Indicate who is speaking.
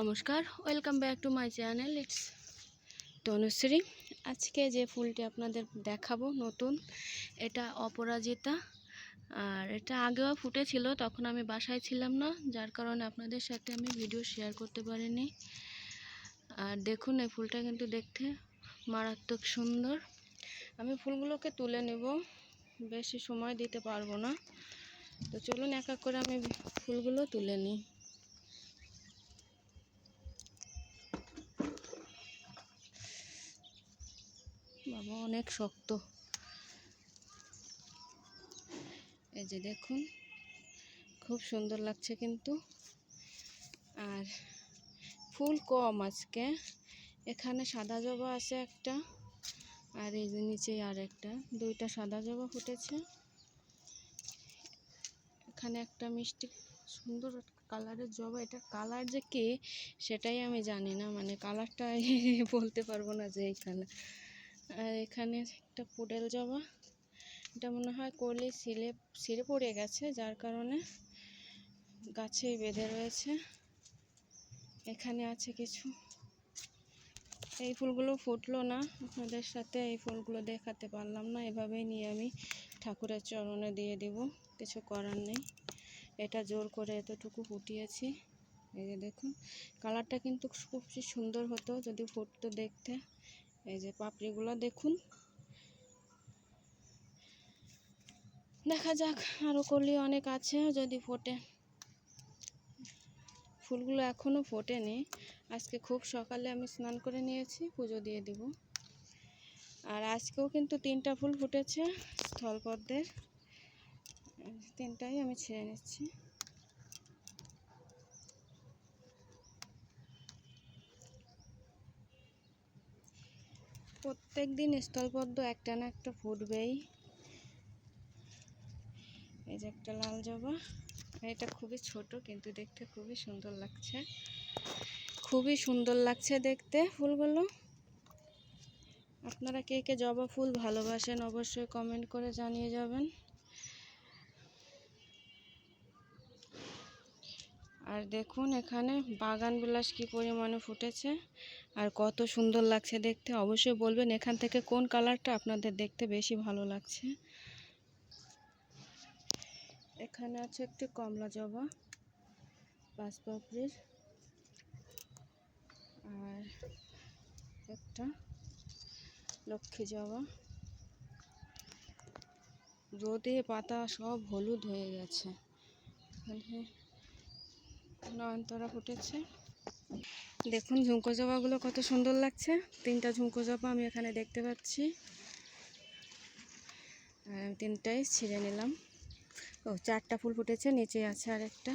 Speaker 1: নমস্কার, welcome back to my channel, it's Tanushree. আজকে যে ফুলটি আপনাদের দেখাবো নতুন, এটা অপরাজিতা। আর এটা আগেও ফুটেছিল, তখন আমি বাসায় ছিলাম না, যার কারণে আপনাদের সাথে আমি ভিডিও শেয়ার করতে পারিনি। আর দেখুন, এই ফুলটা কিন্তু দেখতে মারাত্মক সুন্দর। আমি ফুলগুলোকে তুলে নেব, বেশি সময় দিতে পারব না। তো চলুন এক এক করে আমি ফুলগুলো তুলে নিই। বাবা অনেক শক্ত। এই যে দেখুন, খুব সুন্দর লাগছে কিন্তু। আর ফুল কম আজকে। এখানে সাদা জবা আছে একটা, আর এই যে নিচে আর একটা। দুইটা সাদা জবা ফুটেছে। এখানে একটা মিষ্টি, সুন্দর কালারের জবা। এটা কালার যে কে, সেটাই আমি জানি না। মানে কালারটা বলতে পারব না যে এইখানে আর এখানে একটা পুডেল জবা। এটা মনে হয় কলি সিলে ছিঁড়ে পড়ে গেছে, যার কারণে গাছেই বেঁধে রয়েছে। এখানে আছে কিছু। এই ফুলগুলো ফুটলো না, আপনাদের সাথে এই ফুলগুলো দেখাতে পারলাম না, এভাবেই নিয়ে আমি ঠাকুরের চরণে দিয়ে দিব, কিছু করার নেই। এটা জোর করে এতটুকু ফুটিয়েছি। এই যে দেখুন, কালারটা কিন্তু খুব সুন্দর হতো যদি ফুটতো দেখতে। এই যে পাপড়িগুলো দেখুন। দেখা যাক আরও কলি অনেক আছে, যদি ফোটে। ফুলগুলো এখনও ফোটেনি। আজকে খুব সকালে আমি স্নান করে নিয়েছি, পুজো দিয়ে দিব। আর আজকেও কিন্তু তিনটা ফুল ফুটেছে, স্থলপদ্মের। তিনটাই আমি ছেড়ে নিচ্ছি। প্রত্যেক দিন স্থলপদ্ম একটা না একটা ফুটবেই। এই যে একটা লাল জবা। এটা খুবই ছোট, কিন্তু দেখতে খুবই সুন্দর লাগছে। খুবই সুন্দর লাগছে দেখতে ফুলগুলো। আপনারা কে কে জবা ফুল ভালোবাসেন অবশ্যই কমেন্ট করে জানিয়ে যাবেন। আর দেখুন এখানে বাগান বিলাস কি পরিমাণে ফুটেছে আর কত সুন্দর লাগছে দেখতে। অবশ্যই বলবেন এখান থেকে কোন কালারটা আপনাদের দেখতে বেশি ভালো লাগছে। এখানে আছে একটি কমলা জবা পাঁচ পাপড়ির আর একটা লক্ষ্মী জবা। রোদে পাতা সব হলুদ হয়ে গেছে। নয়নতরা ফুটেছে। দেখুন ঝুমকো জবাগুলো কত সুন্দর লাগছে। তিনটা ঝুমকো জবা আমি এখানে দেখতে পাচ্ছি। আর তিনটাই ছিঁড়ে নিলাম। ও, চারটা ফুল ফুটেছে, নিচে আছে আরেকটা।